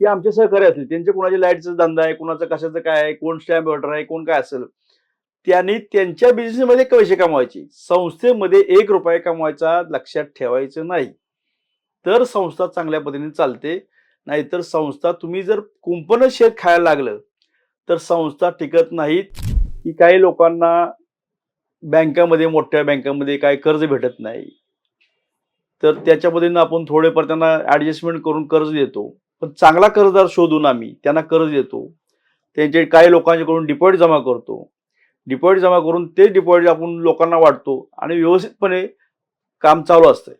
की आमचे सहकारी असतील त्यांचे कोणाचे लाईटचा धंदा आहे कोणाचं कशाचं काय आहे कोण स्टॅम्प ऑर्डर आहे कोण काय असेल. त्यांनी त्यांच्या बिझनेसमध्ये पैसे कमवायचे. संस्थेमध्ये एक रुपया कमवायचा लक्षात ठेवायचं नाही. तर संस्था चांगल्या पद्धतीने चालते. नाहीतर संस्था तुम्ही जर कुंपणच शेत खायला लागलं तर संस्था टिकत नाहीत. की काही लोकांना बँकामध्ये मोठ्या बँकामध्ये काय कर्ज भेटत नाही. तर त्याच्यामध्ये ना आपण थोडेफार त्यांना ॲडजस्टमेंट करून कर्ज देतो. पण चांगला कर्जदार शोधून आम्ही त्यांना कर्ज देतो. त्यांचे काही लोकांच्याकडून डिपॉझिट जमा करतो डिपॉझिट जमा करून ते डिपॉझिट आपण लोकांना वाटतो आणि व्यवस्थितपणे काम चालू असतं.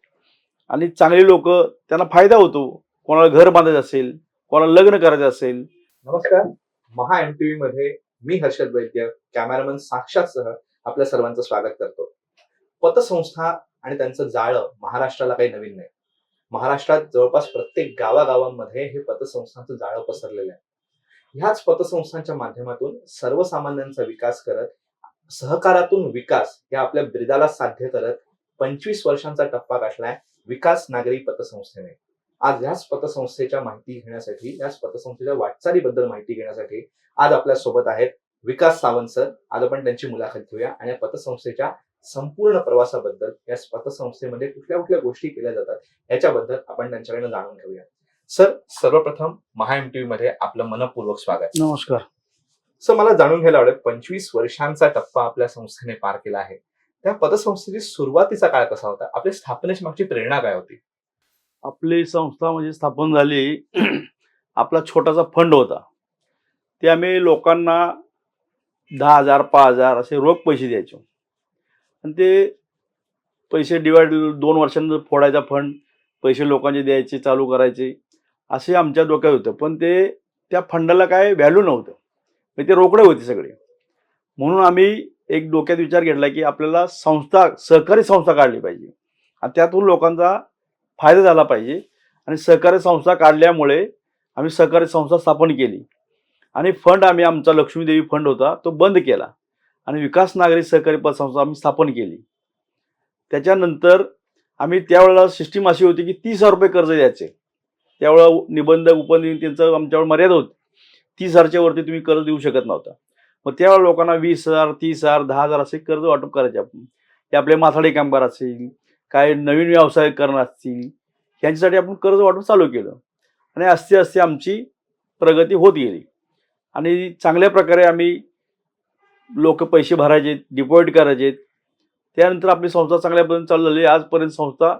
आणि चांगली लोक त्यांना फायदा होतो. कोणाला घर बांधायचं असेल कोणाला लग्न करायचं असेल. नमस्कार. महा एम टीव्ही मध्ये मी हर्षद वैद्य कॅमेरामन साक्षात सह आपल्या सर्वांचं स्वागत करतो. पतसंस्था आणि त्यांचं जाळं महाराष्ट्राला काही नवीन नाही. महाराष्ट्रात जवळपास प्रत्येक गावागावांमध्ये हे पतसंस्थांचं जाळं पसरलेलं आहे. ह्याच पतसंस्थांच्या माध्यमातून सर्वसामान्यांचा विकास करत सहकारातून विकास या आपल्या ब्रिदाला साध्य करत पंचवीस वर्षांचा टप्पा गाठलाय विकास नागरी पतसंस्थेने. आज याच पतसंस्थेच्या माहिती घेण्यासाठी याच पतसंस्थेच्या वाटचालीबद्दल माहिती घेण्यासाठी आज आपल्यासोबत आहेत विकास सावंत सर. आज आपण त्यांची मुलाखत घेऊया आणि या पतसंस्थेच्या संपूर्ण प्रवासाबद्दल या पतसंस्थेमध्ये कुठल्या कुठल्या गोष्टी केल्या जातात याच्याबद्दल आपण त्यांच्याकडनं जाणून घेऊया. सर सर्वप्रथम महा एम टीव्ही मध्ये आपलं मनपूर्वक स्वागत. नमस्कार. सर मला जाणून घ्यायला आवडेल पंचवीस वर्षांचा टप्पा आपल्या संस्थेने पार केला आहे. त्या पतसंस्थेची सुरुवातीचा काळ कसा होता? आपल्या स्थापनेची मागची प्रेरणा काय होती? आपली संस्था म्हणजे स्थापन झाली आपला छोटासा फंड होता. ते आम्ही लोकांना दहा हजार पाच हजार असे रोख पैसे द्यायचो. आणि ते पैसे डिवाइड दोन वर्षांनंतर फोडायचा फंड पैसे लोकांचे द्यायचे चालू करायचे असे आमच्या डोक्यात होतं. पण ते त्या फंडाला काय व्हॅल्यू नव्हतं. म्हणजे ते रोकडे होते सगळे. म्हणून आम्ही एक डोक्यात विचार घेतला की आपल्याला संस्था सहकारी संस्था काढली पाहिजे. आणि त्यातून लोकांचा फायदा झाला पाहिजे. आणि सहकारी संस्था काढल्यामुळे आम्ही सहकारी संस्था स्थापन केली. आणि फंड आम्ही आमचा लक्ष्मीदेवी फंड होता तो बंद केला. आणि विकास नागरी सहकारी पतसंस्था आम्ही स्थापन केली. त्याच्यानंतर आम्ही त्यावेळेला सिस्टीम अशी होती की तीस हजार रुपये कर्ज द्यायचे. त्यावेळेला निबंध उपनिबंध त्यांचं आमच्यावर मर्यादा होती. तीस हजारच्या वरती तुम्ही कर्ज देऊ शकत नव्हता. मग त्यावेळेला लोकांना वीस हजार तीस हजार दहा हजार असे कर्ज वाटप करायचे. आपण ते आपले माथाडे कामगार असतील काय नवीन व्यवसाय करणं असतील यांच्यासाठी आपण कर्ज वाटप चालू केलं. आणि असते असते आमची प्रगती होत गेली. आणि चांगल्या प्रकारे आम्ही लोक पैसे भरायचे डिपॉझिट करायचे. त्यानंतर आपली संस्था चांगल्या पद्धतीने चालू झाली आजपर्यंत संस्था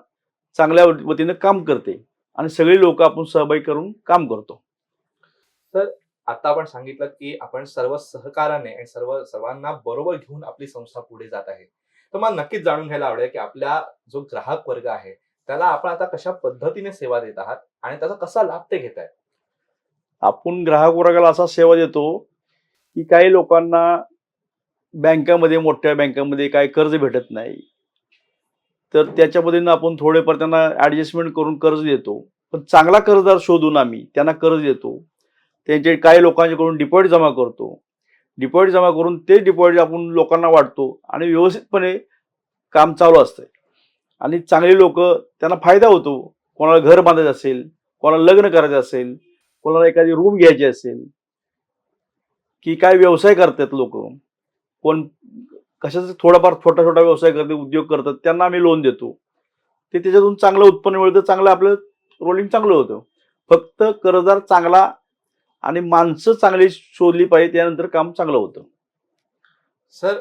चांगल्या वतीनं काम करते आणि सगळी लोक आपण सहभागी करून काम करतो. आता आपण सांगितलं की आपण सर्व सहकाराने आणि सर्व सर्वांना बरोबर घेऊन आपली संस्था पुढे जात आहे. तर मला नक्कीच जाणून घ्यायला आवडेल की आपल्या जो ग्राहक वर्ग आहे त्याला आपण आता कशा पद्धतीने सेवा देत आहात आणि त्याचा कसा लाभ ते घेत आहेत? आपण ग्राहक वर्गाला असा सेवा देतो की काही लोकांना बँकामध्ये मोठ्या बँकामध्ये काय कर्ज भेटत नाही. तर त्याच्यामध्ये आपण थोडेफार त्यांना ॲडजस्टमेंट करून कर्ज देतो. पण चांगला कर्जदार शोधून आम्ही त्यांना कर्ज देतो. त्यांचे काही लोकांच्याकडून डिपॉझिट जमा करतो. डिपॉझिट जमा करून ते डिपॉझिट आपण लोकांना वाटतो आणि व्यवस्थितपणे काम चालू असतं. आणि चांगली लोक त्यांना फायदा होतो. कोणाला घर बांधायचं असेल कोणाला लग्न करायचं असेल कोणाला एखादी रूम घ्यायची असेल की काय व्यवसाय करतात लोक. कोण कशाचा थोडाफार छोटा छोटा व्यवसाय करते उद्योग करतात त्यांना आम्ही लोन देतो. ते त्याच्यातून चांगलं उत्पन्न मिळतं चांगलं आपलं रोलिंग चांगलं होतं. फक्त कर्जदार चांगला आणि माणसं चांगली शोधली पाहिजे त्यानंतर काम चांगलं होतं. सर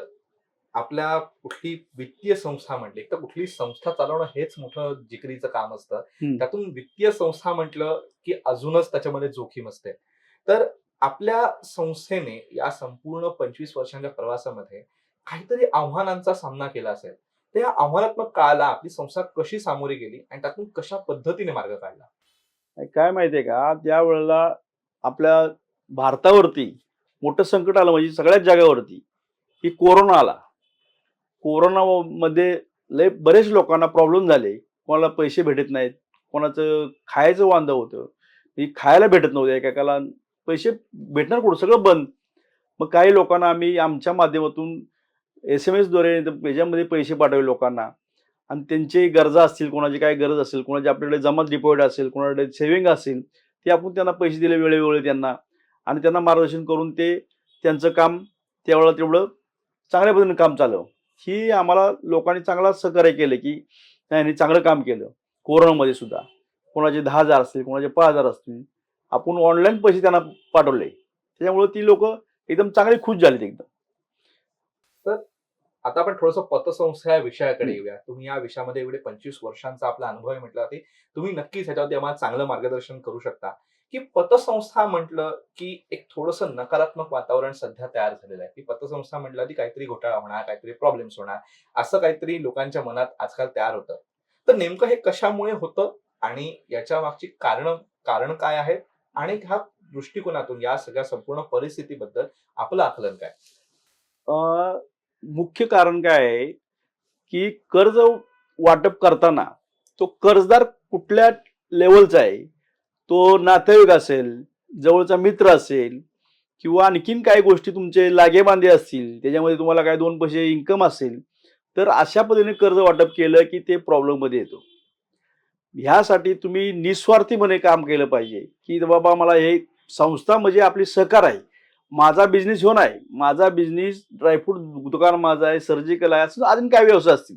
आपल्या कुठली वित्तीय संस्था म्हटली तर कुठली संस्था चालवणं हेच मोठं जिकरीचं काम असतं. त्यातून वित्तीय संस्था म्हटलं की अजूनच त्याच्यामध्ये जोखीम असते. तर आपल्या संस्थेने या संपूर्ण पंचवीस वर्षांच्या प्रवासामध्ये काहीतरी आव्हानांचा सामना केला असेल. तर या आव्हानात्मक काळाला आपली संस्था कशी सामोरी गेली आणि त्यातून कशा पद्धतीने मार्ग काढला? काय माहितीये का? त्या वेळेला आपल्या भारतावरती मोठं संकट आलं म्हणजे सगळ्याच जागावरती की कोरोना आला. कोरोनामध्ये लय बरेच लोकांना प्रॉब्लेम झाले. कोणाला पैसे भेटत नाहीत. कोणाचं खायचं वांद होतं. खायला भेटत नव्हतं. एकेकाला पैसे भेटणार कुठं? सगळं बंद. मग काही लोकांना आम्ही आमच्या माध्यमातून एस एम एसद्वारे याच्यामध्ये पैसे पाठवले लोकांना. आणि त्यांची गरजा असतील कोणाची काय गरज असेल कोणाची आपल्याकडे जमा डिपॉझिट असेल कोणाकडे सेव्हिंग असेल ते आपण त्यांना पैसे दिले वेळोवेळी त्यांना. आणि त्यांना मार्गदर्शन करून ते त्यांचं काम त्यावेळेला तेवढं चांगल्या पद्धतीने काम चालवं. ही आम्हाला लोकांनी चांगला सहकार्य केलं की नाही चांगलं काम केलं. कोरोनामध्ये सुद्धा. कोणाचे दहा हजार असतील कोणाचे पाच हजार असतील आपण ऑनलाईन पैसे त्यांना पाठवले. त्याच्यामुळे ती लोक एकदम चांगली खुश झालीत एकदम. आता आपण थोडस पतसंस्था या विषयाकडे येऊया. तुम्ही या विषयामध्ये एवढे पंचवीस वर्षांचा आपला अनुभव आहे म्हटलं जाते. तुम्ही नक्कीच ह्याच्यावरती आम्हाला चांगलं मार्गदर्शन करू शकता. की पतसंस्था म्हटलं की एक थोडस नकारात्मक वातावरण सध्या तयार झालेलं आहे. की पतसंस्था म्हटलं की काहीतरी घोटाळा होणार काहीतरी प्रॉब्लेम्स होणार. असं काहीतरी लोकांच्या मनात आजकाल तयार होतं. तर नेमकं हे कशामुळे होतं आणि याच्या मागची कारण कारण काय आहेत? आणि ह्या दृष्टिकोनातून या सगळ्या संपूर्ण परिस्थितीबद्दल आपलं आकलन काय? मुख्य कारण काय आहे की कर्ज वाटप करताना तो कर्जदार कुठल्या लेवलचा आहे? तो नातेवाईक असेल जवळचा मित्र असेल किंवा आणखीन काही गोष्टी तुमचे लागेबांधे असतील त्याच्यामध्ये तुम्हाला काय दोन पैसे इन्कम असेल तर अशा पद्धतीने कर्ज वाटप केलं की ते प्रॉब्लेममध्ये येतो. ह्यासाठी तुम्ही निस्वार्थीपणे काम केलं पाहिजे. की बाबा मला हे संस्था म्हणजे आपली सहकार आहे. माझा बिझनेस ह्यो नाही. माझा बिझनेस ड्रायफ्रूट दुकान माझा आहे सर्जिकल आहे असं अजून काय व्यवसाय असतील.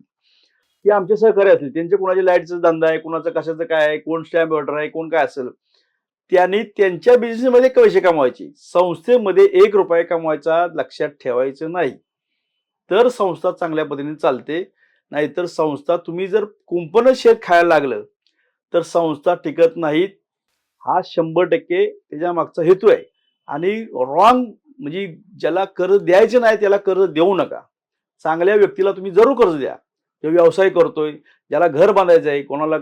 ते आमचे सहकारी असतील. त्यांचे कोणाचे लाईटचा धंदा आहे कोणाचं कशाचं काय आहे कोण स्टॅम्प ऑर्डर आहे कोण काय असेल. त्यांनी त्यांच्या बिझनेसमध्ये पैसे कमवायचे. संस्थेमध्ये एक रुपये कमवायचा लक्षात ठेवायचं नाही. तर संस्था चांगल्या पद्धतीने चालते. नाहीतर संस्था तुम्ही जर कुंपणच शेत खायला लागलं तर संस्था टिकत नाहीत. हा शंभर टक्के त्याच्या मागचा हेतू आहे. आणि रॉंग म्हणजे ज्याला कर्ज द्यायचे नाही त्याला कर्ज देऊ नका. चांगल्या व्यक्तीला तुम्ही जरूर कर्ज द्या. जो व्यवसाय करतोय ज्याला घर बांधायचं आहे कोणाला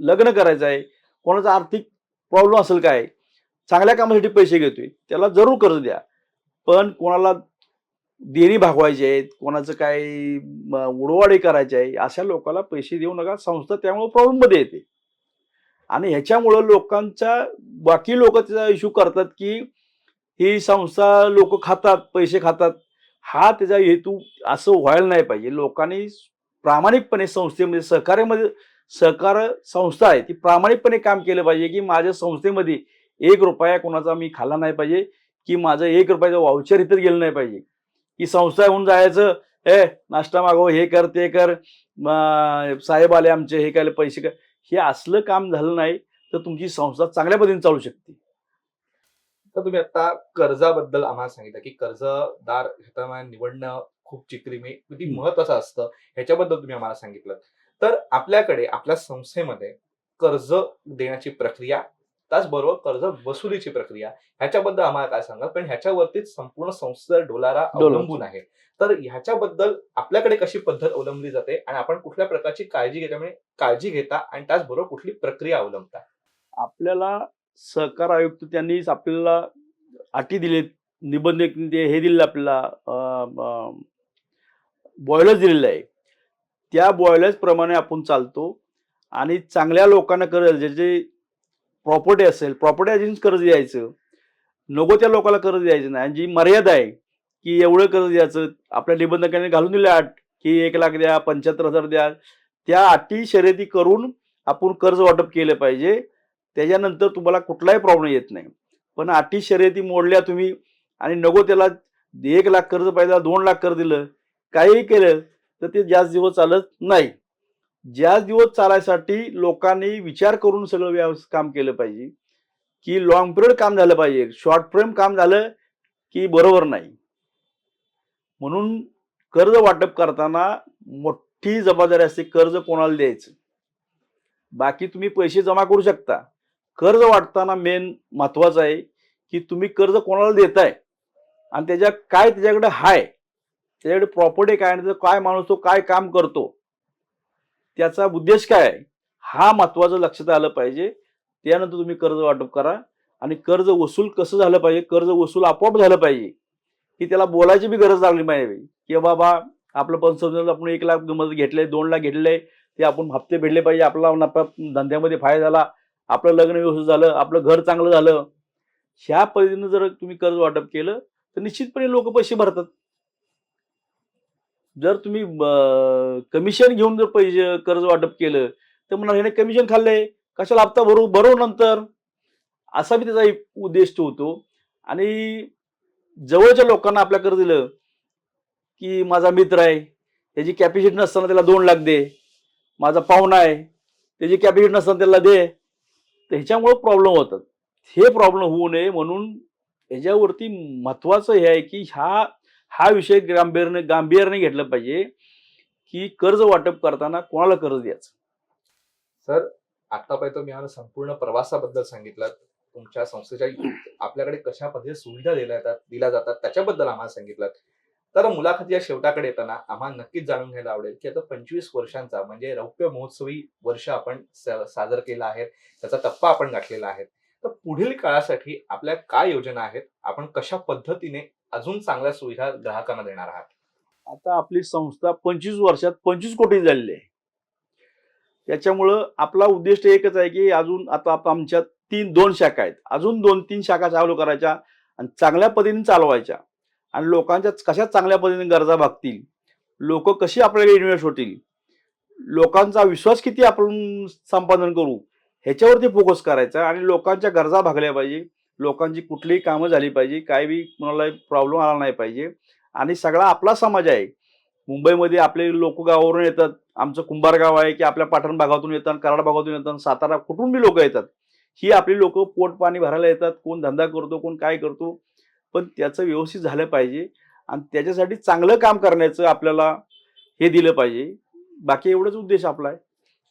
लग्न करायचं आहे कोणाचा आर्थिक प्रॉब्लेम असेल काय चांगल्या कामासाठी पैसे घेतोय त्याला जरूर कर्ज द्या. पण कोणाला देणी भागवायची आहेत कोणाचं काय उडवाडे करायचे आहे अशा लोकांना पैसे देऊ नका. संस्था त्यामुळे प्रॉब्लेममध्ये येते. आणि ह्याच्यामुळं लोकांच्या बाकी लोक त्याचा इश्यू करतात की ही संस्था लोक खातात पैसे खातात. हा त्याचा हेतू असं व्हायला नाही पाहिजे. लोकांनी प्रामाणिकपणे संस्थेमध्ये सहकार्यामध्ये सहकार संस्था आहे ती प्रामाणिकपणे काम केलं पाहिजे की माझ्या संस्थेमध्ये एक रुपया कोणाचा मी खाल्ला नाही पाहिजे की माझं एक रुपयाचं वाउचर इथं गेलं नाही पाहिजे. की संस्था होऊन जायचं ए नाश्ता मागव हे कर ते कर साहेब आले आमचे हे काय पैसे कर हे असलं काम झालं नाही तर तुमची संस्था चांगल्या पद्धतीने चालू शकते. तर तुम्ही आता कर्जाबद्दल आम्हाला सांगितलं की कर्जदार ह्याच्यामध्ये निवडणं खूप चित्रिमी किती महत्वाचं असतं ह्याच्याबद्दल तुम्ही आम्हाला सांगितलं. तर आपल्याकडे आपल्या संस्थेमध्ये कर्ज देण्याची प्रक्रिया त्याचबरोबर कर्ज वसुलीची प्रक्रिया. ह्याच्याबद्दल आम्हाला काय सांगा पण ह्याच्यावरतीच संपूर्ण संस्था डोलारा. अवलंबून आहे. तर ह्याच्याबद्दल आपल्याकडे कशी पद्धत अवलंबली जाते आणि आपण कुठल्या प्रकारची काळजी घेण्यामुळे काळजी घेता आणि त्याचबरोबर कुठली प्रक्रिया अवलंबता? आपल्याला सहकार आयुक्त त्यांनीच आपल्याला अटी दिलेत निबंध हे दिलेलं आपल्याला बॉयलर्स दिलेलं आहे त्या बॉयलर्स प्रमाणे आपण चालतो आणि चांगल्या लोकांना कर्ज ज्याचे प्रॉपर्टी असेल प्रॉपर्टी एजन्स कर्ज द्यायचं. नको त्या लोकांना कर्ज द्यायचं नाही. आणि जी मर्यादा आहे की एवढं कर्ज द्यायचं आपल्या निबंधकांनी घालून दिल्या अट की एक लाख द्या पंच्याहत्तर हजार द्या त्या अटी शर्यती करून आपण कर्ज वाटप केलं पाहिजे. त्याच्यानंतर तुम्हाला कुठलाही प्रॉब्लेम येत नाही. पण अटी शर्यती मोडल्या तुम्ही आणि नको त्याला एक लाख कर्ज पाहिजे दोन लाख कर्ज दिलं काहीही केलं तर ते जास्त दिवस चालत नाही. ज्याच दिवस चालायसाठी लोकांनी विचार करून सगळं व्यवस्थित काम केलं पाहिजे की लॉंग पिरियड काम झालं पाहिजे शॉर्ट फ्रेम काम झालं की बरोबर नाही. म्हणून कर्ज वाटप करताना मोठी जबाबदारी असते कर्ज कोणाला द्यायचं. बाकी तुम्ही पैसे जमा करू शकता. कर्ज वाटताना मेन महत्वाचं आहे की तुम्ही कर्ज कोणाला देताय आणि त्याच्या काय त्याच्याकडे हाय त्याच्याकडे प्रॉपर्टी काय आणि काय माणूस तो काय काम करतो त्याचा उद्देश काय आहे? हा महत्वाचं लक्षात आलं पाहिजे. त्यानंतर तुम्ही कर्ज वाटप करा आणि कर्ज वसूल कसं झालं पाहिजे? कर्ज वसूल आपोआप झालं पाहिजे. की त्याला बोलायची बी गरज लागली पाहिजे. की बाबा आपलं पण समजा आपण एक लाख मदत घेतले दोन लाख घेतले ते आपण हप्ते भेटले पाहिजे. आपला नफा धंद्यामध्ये फायदा झाला आपलं लग्न व्यवस्थित झालं आपलं घर चांगलं झालं. ह्या पद्धतीनं जर तुम्ही कर्ज वाटप केलं तर निश्चितपणे लोक पैसे भरतात. जर तुम्ही कमिशन घेऊन जर पैसे कर्ज वाटप केलं तर म्हणा ह्याने कमिशन खाल्लंय. कशाला हप्ता भरू भरू नंतर? असा बी त्याचा एक उद्देश होतो. आणि जवळच्या लोकांना आपल्या कर्ज दिलं की माझा मित्र आहे. त्याची कॅपॅसिटी नसताना त्याला दोन लाख दे. माझा पाहुणा आहे. त्याची कॅपॅसिटी नसताना त्याला दे. तर ह्याच्यामुळं प्रॉब्लेम होतात. हे प्रॉब्लेम होऊ नये म्हणून ह्याच्यावरती महत्त्वाचं हे आहे की ह्या हा विषय गांभीर्याने गांभीर्याने घेतलं पाहिजे की कर्ज वाटप करताना कोणाला कर्ज द्यायचं? सर आतापर्यंत मी आम्हाला संपूर्ण प्रवासाबद्दल सांगितलं तुमच्या संस्थेच्या आपल्याकडे कशा पद्धतीने सुविधा दिल्या जातात दिल्या जातात त्याच्याबद्दल आम्हाला सांगितलं तर मुलाखतीच्या शेवटाकडे येताना आम्हाला नक्कीच जाणून घ्यायला आवडेल की आता पंचवीस वर्षांचा म्हणजे रौप्य महोत्सवी वर्ष आपण स- साजर केला आहे त्याचा टप्पा आपण गाठलेला आहे. तर पुढील काळासाठी आपल्या काय योजना आहेत आपण कशा पद्धतीने अजून चांगल्या सुविधा ग्राहकांना देणार आहात. आता आपली संस्था पंचवीस वर्षात पंचवीस कोटी झालेली आहे. त्याच्यामुळं आपला उद्दिष्ट एकच आहे की अजून आता आप- आमच्या तीन दोन शाखा आहेत. अजून दोन तीन शाखा चालू करायच्या आणि चांगल्या पद्धतीने चालवायच्या. आणि लोकांच्या कशा चांगल्या पद्धतीने गरजा भागतील? लोक कशी आपल्याला इन्व्हेस्ट होतील? लोकांचा विश्वास किती आपण संपादन करू? ह्याच्यावरती फोकस करायचा आणि लोकांच्या गरजा भागल्या पाहिजे. लोकांची कुठलीही कामं झाली पाहिजे काही बी कोणाला प्रॉब्लेम आला नाही पाहिजे. आणि सगळा आपला समाज आहे. मुंबईमध्ये आपले लोक गावावरून येतात. आमचं कुंभार गाव आहे की आपल्या पाटण भागातून येतात कराड भागातून येतात सातारा कुठून बी लोक येतात. ही आपली लोक पोट पाणी भरायला येतात. कोण धंदा करतो कोण काय करतो. पण त्याचं व्यवस्थित झालं पाहिजे. आणि त्याच्यासाठी चांगलं काम करण्याचं आपल्याला हे दिलं पाहिजे. बाकी एवढंच उद्देश आपला आहे.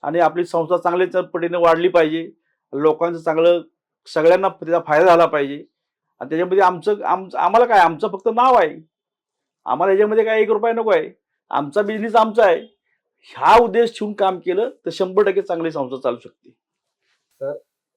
आणि आपली संस्था चांगल्या पटीने वाढली पाहिजे. लोकांचं चांगलं सगळ्यांना त्याचा फायदा झाला पाहिजे. आणि त्याच्यामध्ये आमचं आमचं आम्हाला काय आमचं फक्त नाव आहे. आम्हाला याच्यामध्ये काय एक रुपया नको आहे. आमचा बिझनेस आमचा आहे. हा उद्देश ठेवून काम केलं तर शंभर टक्के चांगली संस्था चालू शकते.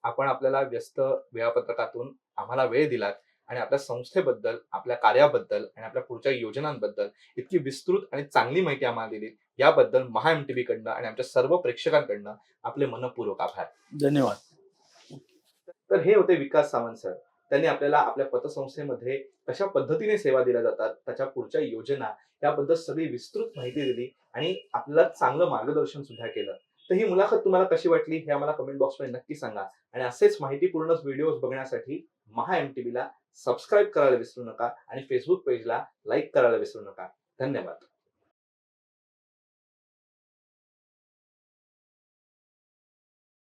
आपण आपल्याला व्यस्त वेळापत्रकातून आम्हाला वेळ दिलात आणि आपल्या संस्थेबद्दल आपल्या कार्याबद्दल आणि आपल्या पुढच्या योजनांबद्दल इतकी विस्तृत आणि चांगली माहिती आम्हाला दिली याबद्दल महा एम कडनं आणि आमच्या सर्व प्रेक्षकांकडनं आपले मनपूर्वक आभार. धन्यवाद. तर हे होते विकास सावंत सर. त्यांनी आपल्याला आपल्या पतसंस्थेमध्ये कशा पद्धतीने सेवा दिल्या जातात त्याच्या पुढच्या योजना याबद्दल सगळी विस्तृत माहिती दिली आणि आपल्याला चांगलं मार्गदर्शन सुद्धा केलं. तर ही मुलाखत तुम्हाला कशी वाटली हे आम्हाला कमेंट बॉक्समध्ये नक्की सांगा. आणि असेच माहितीपूर्ण व्हिडिओज बघण्यासाठी महा एम ला सबस्क्राईब करायला विसरू नका आणि फेसबुक पेजला लाईक करायला विसरू नका. धन्यवाद.